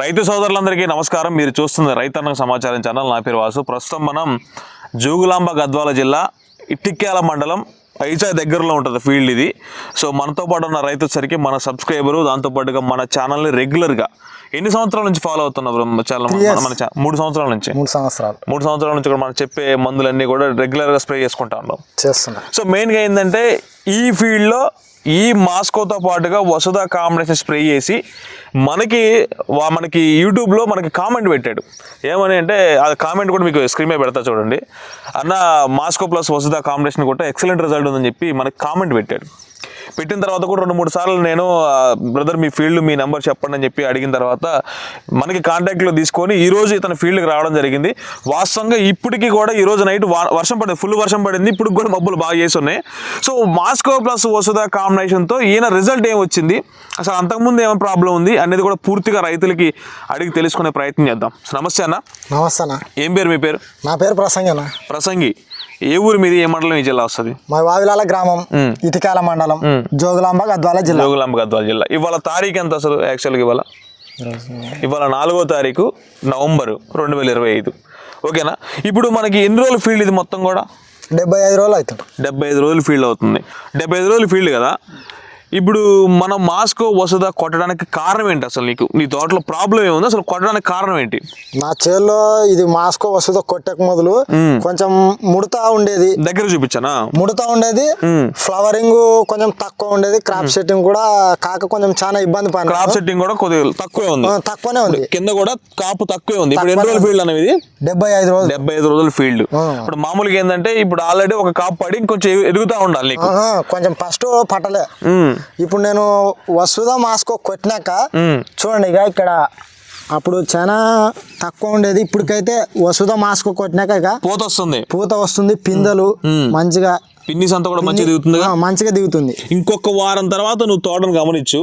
రైతు సోదరులందరికీ నమస్కారం. మీరు చూస్తుంది రైతన్న సమాచారం ఛానల్ నా పేరు వాసు. ప్రస్తుతం మనం జోగులాంబ గద్వాల జిల్లా ఇట్టిక్యాల మండలం ఐచా దగ్గరలో ఉంటుంది ఫీల్డ్ ఇది. సో మనతో పాటు ఉన్న రైతు సరికి మన సబ్స్క్రైబరు దాంతోపాటుగా మన ఛానల్ని రెగ్యులర్గా ఎన్ని సంవత్సరాల నుంచి ఫాలో అవుతున్నారు చాలా మన మూడు సంవత్సరాల నుంచి? మూడు సంవత్సరాలు. మూడు సంవత్సరాల నుంచి కూడా మనం చెప్పే మందులన్నీ కూడా రెగ్యులర్గా స్ప్రే చేసుకుంటా ఉన్నాం. చేస్తున్నా. సో మెయిన్గా ఏంటంటే ఈ ఫీల్డ్లో ఈ మాస్కోతో పాటుగా వసుధ కాంబినేషన్ స్ప్రే చేసి మనకి వా- మనకి యూట్యూబ్లో మనకి కామెంట్ పెట్టాడు. ఏమని అంటే అది కామెంట్ కూడా మీకు స్క్రీన్ మీద పెడతా చూడండి. అన్న మాస్కో ప్లస్ వసుధ కాంబినేషన్ కూడా ఎక్సలెంట్ రిజల్ట్ ఉందని చెప్పి మనకి కామెంట్ పెట్టాడు. పెట్టిన తర్వాత కూడా రెండు మూడు సార్లు నేను బ్రదర్ మీ ఫీల్డ్ మీ నెంబర్ చెప్పండి అని చెప్పి అడిగిన తర్వాత మనకి కాంటాక్ట్లో తీసుకొని ఈ రోజు ఇతను ఫీల్డ్కి రావడం జరిగింది. వాస్తవంగా ఇప్పటికీ కూడా ఈ రోజు నైట్ వర్షం పడింది ఫుల్ వర్షం పడింది ఇప్పుడు కూడా మబ్బులు బాగా చేసి ఉన్నాయి. సో మాస్కో ప్లస్ వసుధ కాంబినేషన్తో ఈయన రిజల్ట్ ఏం వచ్చింది? అసలు అంతకుముందు ఏమైనా ప్రాబ్లం ఉంది? అనేది కూడా పూర్తిగా రైతులకి అడిగి తెలుసుకునే ప్రయత్నం చేద్దాం. నమస్తే అన్న. నమస్తే అన్న. ఏం పేరు మీ పేరు? నా పేరు ప్రసంగి అన్న. ప్రసంగి. ఏ ఊరు మీది? ఏ మండలం ఈ జిల్లా వస్తుంది? మా వావిలాల గ్రామం ఇటికాల మండలం జోగులాంబ గద్వాల జిల్లా. జోగులాంబ గద్వాల జిల్లా. ఇవాళ తారీఖు ఎంత అసలు యాక్చువల్గా ఇవాళ? ఇవాళ నాలుగో తారీఖు నవంబర్ రెండు వేల ఇరవై ఐదు. ఓకేనా? ఇప్పుడు మనకి ఎన్ని రోజులు ఫీల్డ్ ఇది మొత్తం కూడా? డెబ్బై ఐదు రోజులు అవుతుంది. డెబ్బై ఐదు రోజులు ఫీల్డ్ అవుతుంది. డెబ్బై ఐదు రోజులు ఫీల్డ్ కదా? ఇప్పుడు మనం మాస్కో వసుదా కొట్టడానికి కారణం ఏంటి అసలు నీకు? నీ తోటలో ప్రాబ్లం ఏముంది? అసలు కొట్టడానికి కారణం ఏంటి? నా చేల్లో ఇది మాస్కో వస్తుతో కొట్టక మొదలు కొంచెం ముడతా ఉండేది. దగ్గర చూపించానా? ముడతా ఉండేది. ఫ్లవరింగ్ కొంచెం తక్కువ ఉండేది. క్రాప్ సెట్టింగ్ కూడా కాక కొంచెం చాలా ఇబ్బంది పడిన క్రాప్ సెట్టింగ్ కూడా కొద్దిగా తక్కువే ఉంది. తక్కువనే ఉంది. కింద కూడా కాపు తక్కువే ఉంది. ఇప్పుడు ఎన్ని రోజులు ఫీల్డ్ అనేది డెబ్బై ఐదు రోజులు. డెబ్బై ఐదు రోజుల ఫీల్డ్ ఇప్పుడు మామూలుగా ఏంటంటే ఇప్పుడు ఆల్రెడీ ఒక కాపు పడి ఎగు- ఎదుగుతా ఉండాలి నీకు. కొంచెం ఫస్ట్ పట్టలే. ఇప్పుడు నేను వసుదా మాస్కో కొట్టినాక. చూడండి ఇక ఇక్కడ అప్పుడు చాలా తక్కువ ఉండేది. ఇప్పటికైతే వసుదా మాస్కో కొట్టినాక ఇక పోత వస్తుంది. పూత వస్తుంది పిందెలు మంచిగా పిన్నిస్ అంతా కూడా మంచిగా దిగుతుంది మంచిగా దిగుతుంది. ఇంకొక వారం తర్వాత నువ్వు తోటను గమనించు.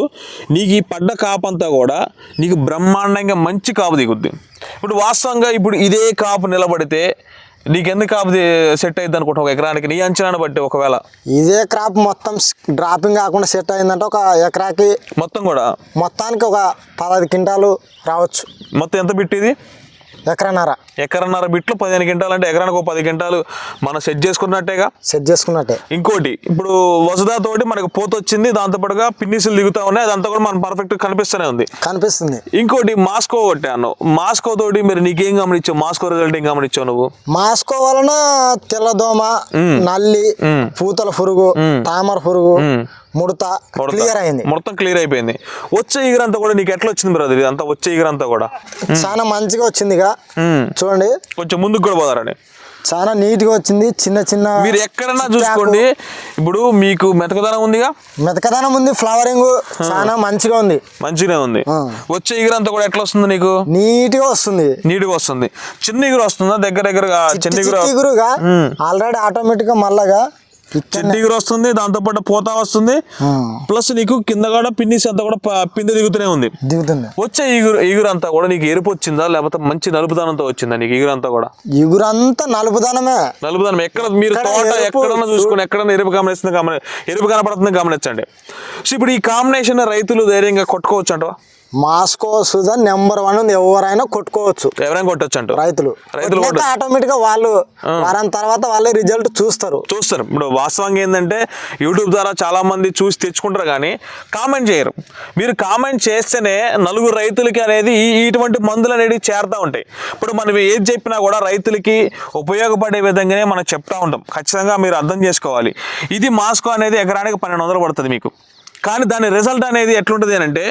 నీకు ఈ పడ్డ కాపు అంతా కూడా నీకు బ్రహ్మాండంగా మంచి కాపు దిగుద్ది. ఇప్పుడు వాస్తవంగా ఇప్పుడు ఇదే కాపు నిలబడితే నీకు ఎన్ని కాపు సెట్ అయింది అనుకుంటా ఒక ఎకరానికి? నీ అంచనాను బట్టి ఒకవేళ. ఇదే క్రాప్ మొత్తం డ్రాపింగ్ కాకుండా సెట్ అయిందంటే ఒక ఎకరాకి మొత్తం కూడా? మొత్తానికి ఒక పదహైదు క్వింటాలు రావచ్చు. మొత్తం ఎంత బిట్టిది ఎకరన్నర. ఎకరన్నర బిట్లు పదిహేను క్వింటాలు అంటే ఎకరానికి ఒక పది క్వింటాలు మనం సెట్ చేసుకున్నట్టేగా? సెట్ చేసుకున్నట్టే. ఇంకోటి ఇప్పుడు వసుదా తోటి మనకు పోత వచ్చింది దాంతోపాటుగా పిన్నిసులు దిగుతా ఉన్నాయి అదంతా కూడా మనం పర్ఫెక్ట్ కనిపిస్తూనే ఉంది. కనిపిస్తుంది. ఇంకోటి మాస్కో కొట్టాను. మాస్కో తోటి మీరు నీకేం గమనించావు మాస్కో రిజల్ట్ ఏం గమనించావు నువ్వు? మాస్కో వలన తెల్లదోమ నల్లి పూతల పురుగు తామర పురుగు ముడత. క్లియర్ అయింది. మొత్తం క్లియర్ అయిపోయింది. వచ్చే ఈగరంతా కూడా నీకు ఎట్లా వచ్చింది బ్రదర్ ఇదంతా వచ్చే ఈగరంతా కూడా? చాలా మంచిగా వచ్చిందిగా. మ్మ్. చూడండి. కొంచెం ముందుకు కూడా పోదారని చాలా నీట్గా వచ్చింది. చిన్న చిన్న మీరు ఎక్కడన్నా చూసుకోండి. ఇప్పుడు మీకు మెతకదనం ఉందిగా? మెతకదనం ఉంది ఫ్లవరింగ్ చాలా మంచిగా ఉంది. మంచిగానే ఉంది. వచ్చే ఈగరంతా కూడా ఎట్లా వస్తుంది నీకు? నీట్గా వస్తుంది. నీట్గా వస్తుంది. చిన్న ఈగురు వస్తుందా? దగ్గర దగ్గరగా చిన్న చిగురుగా ఆల్రెడీ ఆటోమేటిక్గా మళ్ళగా ఈగురు వస్తుంది దాంతోపాటు పోతా వస్తుంది. ప్లస్ నీకు కింద కూడా పిన్నిస్ అంతా కూడా ప- పిందె దిగుతూనే ఉంది. దిగుతుంది. వచ్చే ఈగురు ఈగురు అంతా కూడా నీకు ఎరుపు వచ్చిందా లేకపోతే మంచి నలుపుదనంతో వచ్చిందా నీకు ఈగురు అంతా కూడా ఇగురంతా నలుపుదనమే నలుపుదనం ఎక్కడ మీరు ఎక్కడ తోట? ఎక్కడన్నా చూసుకొని ఎక్కడన్నా ఎరుపు గమనిస్తుంది గమని ఎరుపు కనపడుతుంది గమనించండి. సో ఇప్పుడు ఈ కాంబినేషన్ రైతులు ధైర్యంగా కొట్టుకోవచ్చు అంటవా? మాస్కో సుధా నెంబర్ వన్ ఉంది. ఎవరైనా కొట్టుకోవచ్చు. ఎవరైనా కొట్టొచ్చు అంట రైతులు. రైతులు ఆటోమేటిక్గా వాళ్ళు వారం తర్వాత వాళ్ళే రిజల్ట్ చూస్తారు. చూస్తారు. ఇప్పుడు వాస్తవంగా ఏంటంటే యూట్యూబ్ ద్వారా చాలా మంది చూసి తెచ్చుకుంటారు కానీ కామెంట్ చేయరు. మీరు కామెంట్ చేస్తేనే నలుగురు రైతులకి అనేది ఇటువంటి మందులు అనేవి చేరుతూ ఉంటాయి. ఇప్పుడు మనం ఏది చెప్పినా కూడా రైతులకి ఉపయోగపడే విధంగానే మనం చెప్తా ఉంటాం. ఖచ్చితంగా మీరు అర్థం చేసుకోవాలి. ఇది మాస్కో అనేది ఎకరానికి పన్నెండు వందలు పడుతుంది మీకు. కానీ దాని రిజల్ట్ అనేది ఎట్లుంటుంది అని అంటే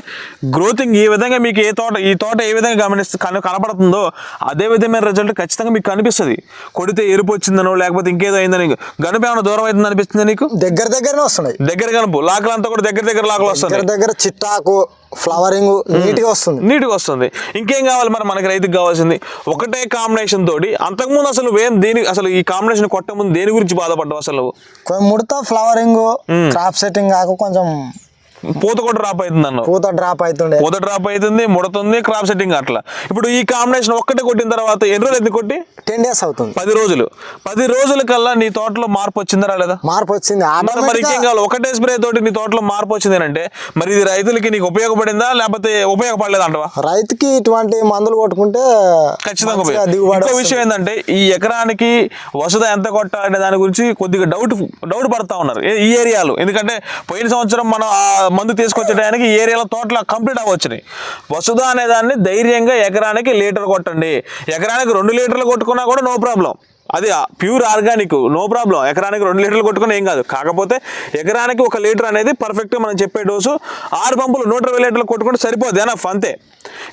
గ్రోతింగ్ ఈ విధంగా మీకు ఏ తోట ఈ తోట ఏ విధంగా గమనిస్తూ కన కనపడుతుందో అదే విధమైన రిజల్ట్ ఖచ్చితంగా మీకు కనిపిస్తుంది. కొడితే ఎరుపు వచ్చిందనో లేకపోతే ఇంకేదో అయిందని గనుపు ఏమైనా దూరం అవుతుంది అనిపిస్తుంది నీకు? దగ్గర దగ్గరనే వస్తున్నాయి. దగ్గర గనుపు లాకలంతా కూడా దగ్గర దగ్గర లాకలు వస్తుంది దగ్గర దగ్గర చిట్టాకు ఫ్లవరింగ్ నీట్గా వస్తుంది. నీట్గా వస్తుంది. ఇంకేం కావాలి మరి మనకి రైతుకి కావాల్సింది? ఒకటే కాంబినేషన్ తోటి అంతకుముందు అసలు ఏం దేని అసలు ఈ కాంబినేషన్ కొట్ట ముందు దేని గురించి బాధపడ్డావు అసలు? ముడత ఫ్లవరింగ్ క్రాప్ సెట్టింగ్ కాక కొంచెం పూత కూడా డ్రాప్ అవుతుంది అన్నావు. పూత డ్రాప్ అవుతుండే. పూత డ్రాప్ అవుతుంది ముడుతుంది క్రాప్ సెట్టింగ్ అట్లా. ఇప్పుడు ఈ కాంబినేషన్ ఒక్కటే కొట్టిన తర్వాత ఎన్ని రోజులు ఎందుకు కొట్టి? టెన్ డేస్ అవుతుంది. పది రోజులు. పది రోజుల కల్లా నీ తోటలో మార్పు వచ్చిందా రాలేదా? మార్పు వచ్చింది. మరి ఇంకేం కావాలి? ఒకటే స్ప్రే తోటి నీ తోటలో మార్పు వచ్చింది అంటే మరి ఇది రైతులకి నీకు ఉపయోగపడిందా లేకపోతే ఉపయోగపడలేదా అంటవా? రైతుకి ఇటువంటి మందులు కొట్టుకుంటే ఖచ్చితంగా ఇంకో. విషయం ఏంటంటే ఈ ఎకరానికి వసద ఎంత కొట్టాలనే దాని గురించి కొద్దిగా డౌట్ డౌట్ పడతా ఉన్నారు. ఏ- ఈ ఏరియాలో. ఎందుకంటే పోయిన సంవత్సరం మనం మందు తీసుకొచ్చే టయానికి ఈ ఏరియాలో తోటలో కంప్లీట్ అవ్వచ్చినాయి. వసుధ అనే దాన్ని ధైర్యంగా ఎకరానికి లీటర్ కొట్టండి. ఎకరానికి రెండు లీటర్లు కొట్టుకున్నా కూడా నో ప్రాబ్లం. అది ప్యూర్ ఆర్గానిక్ నో ప్రాబ్లం. ఎకరానికి రెండు లీటర్లు కొట్టుకుని ఏం కాదు. కాకపోతే ఎకరానికి ఒక లీటర్ అనేది పర్ఫెక్ట్గా మనం చెప్పే డోసు. ఆరు పంపులు నూట ఇరవై లీటర్లు కొట్టుకుంటే సరిపోద్ది. ఎనఫ్ అంతే.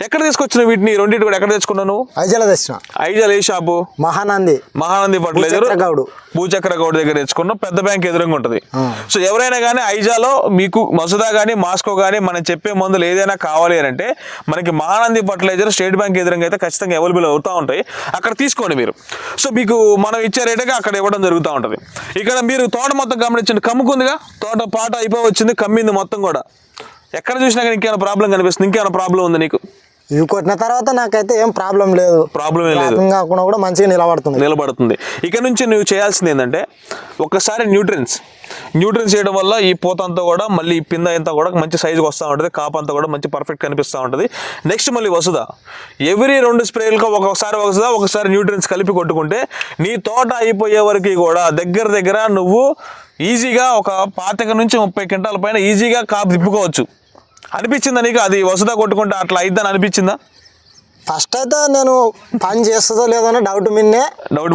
ఎక్కడ తీసుకొచ్చిన వీటిని? రెండింటి కూడా ఎక్కడ తెచ్చుకున్నాను ఐజల తెచ్చిన. ఐజల్ ఏ షాపు? మహానంది. మహానంది ఫర్టిలైజర్. భూచక్ర గౌడు. భూచక్ర గౌడ్ దగ్గర తెచ్చుకున్నాం పెద్ద బ్యాంక్ ఎదురుగా ఉంటుంది. సో ఎవరైనా కానీ ఐజాలో మీకు మసుదా కానీ మాస్కో కానీ మనం చెప్పే మందులు ఏదైనా కావాలి అని అంటే మనకి మహానంది ఫర్టిలైజర్ స్టేట్ బ్యాంక్ ఎదురుగా అయితే ఖచ్చితంగా అవైలబుల్ అవుతూ ఉంటాయి. అక్కడ తీసుకోండి మీరు. సో మీకు మనం ఇచ్చే రేటుగా అక్కడ ఇవ్వడం జరుగుతూ ఉంటుంది. ఇక్కడ మీరు తోట మొత్తం గమనించండి. కమ్ముకుందిగా తోట పాట అయిపోయి వచ్చింది కమ్మింది మొత్తం కూడా. ఎక్కడ చూసినా కానీ ఇంకేమైనా ప్రాబ్లం కనిపిస్తుంది ఇంకేమైనా ప్రాబ్లం ఉంది నీకు. ఇవి కొట్టిన తర్వాత నాకైతే ఏం ప్రాబ్లం లేదు. ప్రాబ్లం ఏం లేదు. కాకుండా కూడా మంచిగా నిలబడుతుంది. నిలబడుతుంది. ఇక నుంచి నువ్వు చేయాల్సింది ఏంటంటే ఒక్కసారి న్యూట్రియన్స్ న్యూట్రియన్స్ చేయడం వల్ల ఈ పూత అంతా కూడా మళ్ళీ ఈ పింద అంతా కూడా మంచి సైజుకి వస్తూ ఉంటుంది. కాపు అంతా కూడా మంచి పర్ఫెక్ట్ కనిపిస్తూ ఉంటుంది. నెక్స్ట్ మళ్ళీ వసుదా ఎవ్రీ రెండు స్ప్రేలకు ఒకసారి వసుదా ఒకసారి న్యూట్రియన్స్ కలిపి కొట్టుకుంటే నీ తోట అయిపోయే వరకు కూడా దగ్గర దగ్గర నువ్వు ఈజీగా ఒక పాతిక నుంచి ముప్పై క్వింటాల పైన ఈజీగా కాపు తిప్పుకోవచ్చు. అనిపించిందా నీకు? అది వసుదా కొట్టుకుంటే అట్లా అయిద్దని అనిపించిందా? ఫస్ట్ అయితే నేను పని చేస్తుందో లేదో అని డౌట్ మిన్నే డౌట్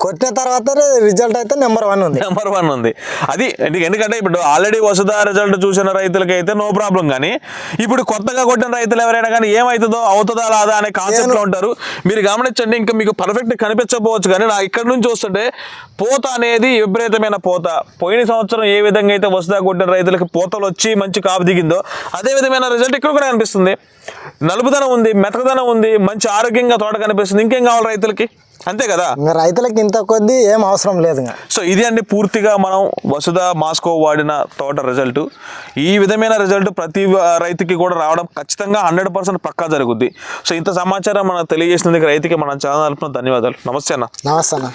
కొట్టినా. తర్వాత రిజల్ట్ అయితే నెంబర్ వన్ ఉంది. నెంబర్ వన్ ఉంది. అది ఎందుకు- ఎందుకంటే ఇప్పుడు ఆల్రెడీ వసుదా రిజల్ట్ చూసిన రైతులకి అయితే నో ప్రాబ్లం కానీ ఇప్పుడు కొత్తగా కొట్టిన రైతులు ఎవరైనా కానీ ఏమవుతుందో అవుతుందా రాదా అనే కాన్సెప్ట్లో ఉంటారు. మీరు గమనించండి ఇంకా మీకు పర్ఫెక్ట్ కనిపించకపోవచ్చు కానీ నా ఇక్కడ నుంచి చూస్తుంటే పోత అనేది విపరీతమైన పోత. పోయిన సంవత్సరం ఏ విధంగా అయితే వసుదా కొట్టిన రైతులకి పోతలు వచ్చి మంచి కాపు దిగిందో అదే విధమైన రిజల్ట్ ఇక్కడ కూడా కనిపిస్తుంది. నలుపుదనం ఉంది మెతకదనం ఉంది మంచి ఆరోగ్యంగా తోట కనిపిస్తుంది. ఇంకేం కావాలి రైతులకి? అంతే కదా? ఇంకా రైతులకి ఇంత కొద్దీ ఏం అవసరం లేదు సో ఇది అండి పూర్తిగా మనం వసుధ మాస్కో వాడిన తోట రిజల్ట్ ఈ విధమైన రిజల్ట్ ప్రతి రైతుకి కూడా రావడం ఖచ్చితంగా హండ్రెడ్ పర్సెంట్ పక్కా జరుగుద్ది. సో ఇంత సమాచారం మనకు తెలియజేసినందుకు రైతుకి మన ఛానల్ ధన్యవాదాలు. నమస్తే అన్న. నమస్తే అన్న.